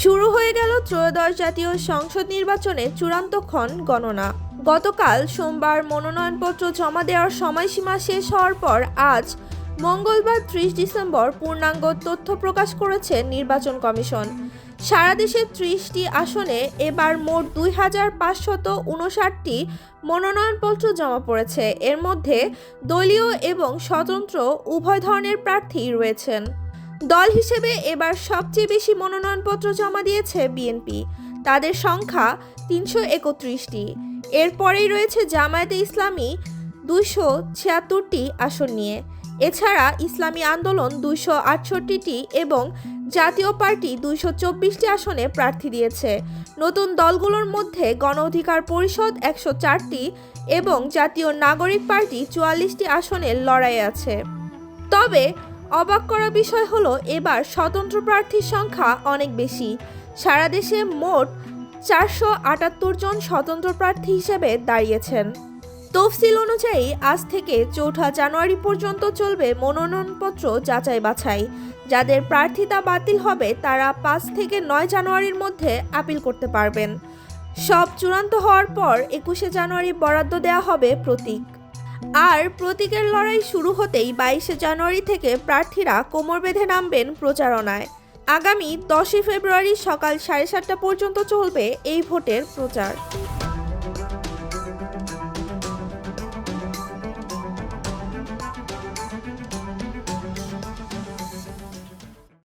শুরু হয়ে গেল ত্রয়োদশ জাতীয় সংসদ নির্বাচনের চূড়ান্ত ক্ষণ গণনা। গতকাল সোমবার মনোনয়নপত্র জমা দেওয়ার সময়সীমা শেষ হওয়ার পর আজ মঙ্গলবার ত্রিশ ডিসেম্বর পূর্ণাঙ্গ তথ্য প্রকাশ করেছে নির্বাচন কমিশন। সারা দেশে ত্রিশটি আসনে এবার মোট দুই হাজার পাঁচশত উনষাটটি মনোনয়নপত্র জমা পড়েছে। এর মধ্যে দলীয় এবং স্বতন্ত্র উভয় ধরনের প্রার্থী রয়েছেন। দল হিসেবে এবার সবচেয়ে বেশি মনোনয়নপত্র জমা দিয়েছে বিএনপি। তাদের সংখ্যা তিনশো একত্রিশটি। এরপরেই রয়েছে জামায়াতে ইসলামী দুইশো ছিয়াত্তরটি আসন নিয়ে। এছাড়া ইসলামী আন্দোলন দুইশো আটষট্টিটি এবং জাতীয় পার্টি দুইশো চব্বিশটি আসনে প্রার্থী দিয়েছে। নতুন দলগুলোর মধ্যে গণ অধিকার পরিষদ একশো চারটি এবং জাতীয় নাগরিক পার্টি চুয়াল্লিশটি আসনের লড়াই আছে। তবে অবাক করা বিষয় হলো, এবার স্বতন্ত্র প্রার্থীর সংখ্যা অনেক বেশি। সারা দেশে মোট চারশো আটাত্তর জন স্বতন্ত্র প্রার্থী হিসেবে দাঁড়িয়েছেন। তফসিল অনুযায়ী, আজ থেকে চৌঠা জানুয়ারি পর্যন্ত চলবে মনোনয়নপত্র যাচাই বাছাই যাদের প্রার্থিতা বাতিল হবে, তারা পাঁচ থেকে নয় জানুয়ারির মধ্যে আপিল করতে পারবেন। সব চূড়ান্ত হওয়ার পর একুশে জানুয়ারি বরাদ্দ দেওয়া হবে প্রতীক। আর প্রতীকের লড়াই শুরু হতেই বাইশে জানুয়ারি থেকে প্রার্থীরা কোমর বেঁধে নামবেন প্রচারণায়। আগামী দশই ফেব্রুয়ারি সকাল সাড়ে সাতটা পর্যন্ত চলবে এই ভোটের প্রচার।